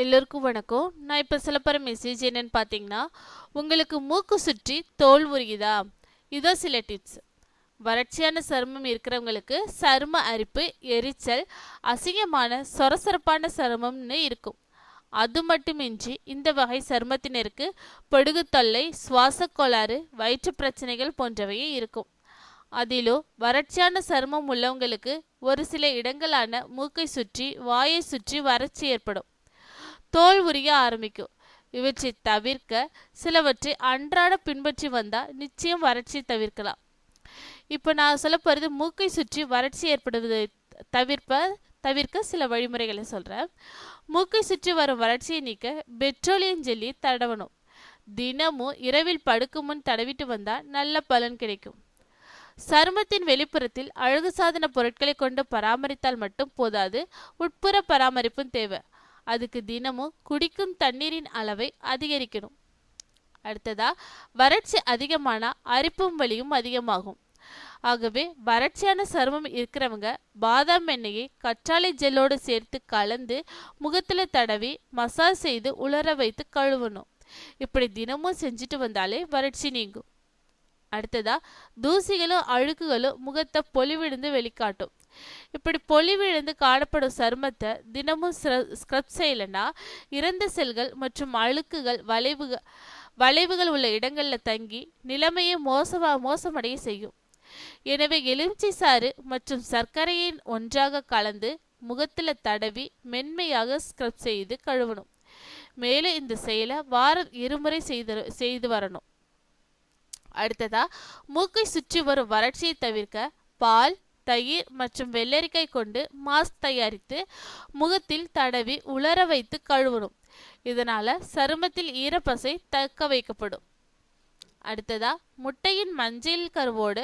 எல்லோருக்கும் வணக்கம். நான் இப்போ சொல்ல மெசேஜ் என்னென்னு பார்த்தீங்கன்னா உங்களுக்கு மூக்கு சுற்றி தோல் உரியுதா? இதோ சில டிப்ஸ் வறட்சியான சருமம் இருக்கிறவங்களுக்கு சரும அரிப்பு எரிச்சல் அசிங்கமான சொரசொரப்பான சருமம்னு இருக்கும். அது மட்டுமின்றி இந்த வகை சருமத்தினருக்கு பொடுகு தொல்லை சுவாச கோளாறு வயிற்று பிரச்சனைகள் போன்றவையும் இருக்கும். அதிலோ வறட்சியான சருமம் உள்ளவங்களுக்கு ஒரு சில இடங்களான மூக்கை சுற்றி வாயை சுற்றி வறட்சி ஏற்படும். தோல் உரிய ஆரம்பிக்கும். இவற்றை தவிர்க்க சிலவற்றை அன்றாட பின்பற்றி வந்தால் நிச்சயம் வறட்சியை தவிர்க்கலாம். இப்போ நான் சொல்ல போகிறது மூக்கை சுற்றி வறட்சி ஏற்படுவதை தவிர்ப்ப தவிர்க்க சில வழிமுறைகளை சொல்கிறேன் மூக்கை சுற்றி வரும் வறட்சியை நீக்க பெட்ரோலியம் ஜெல்லி தடவணும். தினமும் இரவில் படுக்கும் முன் தடவிட்டு வந்தால் நல்ல பலன் கிடைக்கும். சருமத்தின் வெளிப்புறத்தில் அழகு சாதன பொருட்களை கொண்டு பராமரித்தால் மட்டும் போதாது உட்புற பராமரிப்பும் தேவை. அதுக்கு தினமும் குடிக்கும் தண்ணீரின் அளவை அதிகரிக்கணும். அடுத்ததா வறட்சி அதிகமான அரிப்பும் வலியும் அதிகமாகும். ஆகவே வறட்சியான சருமம் இருக்கிறவங்க பாதாம் எண்ணெயை கற்றாழை ஜெல்லோடு சேர்த்து கலந்து முகத்தில் தடவி மசாஜ் செய்து உலர வைத்து கழுவணும். இப்படி தினமும் செஞ்சுட்டு வந்தாலே வறட்சி நீங்கும். அடுத்ததா தூசிகளும் அழுக்குகளும் முகத்தை பொலிவிழுந்து வெளிக்காட்டும். இப்படி பொலிவிழந்து காணப்படும் சருமத்தை தினமும் ஸ்க்ரப் செய்யலைன்னா இறந்த செல்கள் மற்றும் அழுக்குகள் வளைவுகள் வளைவுகள் உள்ள இடங்களில் தங்கி நிலைமையை மோசமா மோசமடைய செய்யும். எனவே எலுமிச்சை சாறு மற்றும் சர்க்கரையின் ஒன்றாக கலந்து முகத்தில் தடவி மென்மையாக ஸ்க்ரப் செய்து கழுவணும். மேலும் இந்த செயலை வாரம் இருமுறை செய்து செய்து வரணும். அடுத்ததா மூக்கை சுற்றி வரும் வறட்சியை தவிர்க்க பால் தயிர் மற்றும் வெள்ளரிக்காய் கொண்டு மாஸ்க் தயாரித்து முகத்தில் தடவி உலர வைத்து கழுவணும். இதனால சருமத்தில் ஈரப்பசை தக்க வைக்கப்படும். அடுத்ததா முட்டையின் மஞ்சள் கருவோடு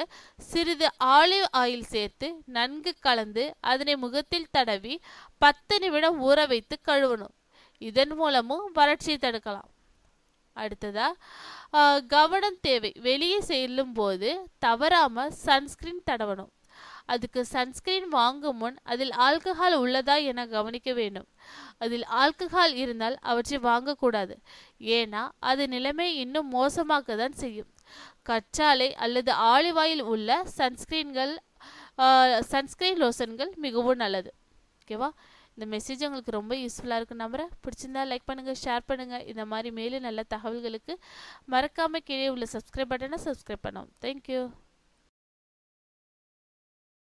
சிறிது ஆலிவ் ஆயில் சேர்த்து நன்கு கலந்து அதனை முகத்தில் தடவி பத்து நிமிடம் ஊற வைத்து கழுவணும். இதன் மூலமும் வறட்சியை தடுக்கலாம். அடுத்ததா கவனம் தேவை. வெளியே செல்லும் போது தவறாம சன்ஸ்கிரீன் தடவணும். அதுக்கு சன்ஸ்கிரீன் வாங்கும் முன் அதில் ஆல்கஹால் உள்ளதா என கவனிக்க வேண்டும். அதில் ஆல்கஹால் இருந்தால் அவற்றை வாங்கக்கூடாது. ஏன்னா அது நிலைமை இன்னும் மோசமாக்க தான் செய்யும். கற்றாழை அல்லது ஆலிவாயில் உள்ள சன்ஸ்கிரீன்கள் சன்ஸ்கிரீன் லோஷன்கள் மிகவும் நல்லது. ஓகேவா இந்த மெசேஜ் உங்களுக்கு ரொம்ப யூஸ்ஃபுல்லாக இருக்கு நம்புகிறேன் பிடிச்சிருந்தா லைக் பண்ணுங்கள் ஷேர் பண்ணுங்கள் இந்த மாதிரி மேலும் நல்ல தகவல்களுக்கு மறக்காமல் கீழே உள்ள சப்ஸ்கிரைப் பட்டனை சப்ஸ்கிரைப் பண்ணோம் தேங்க்யூ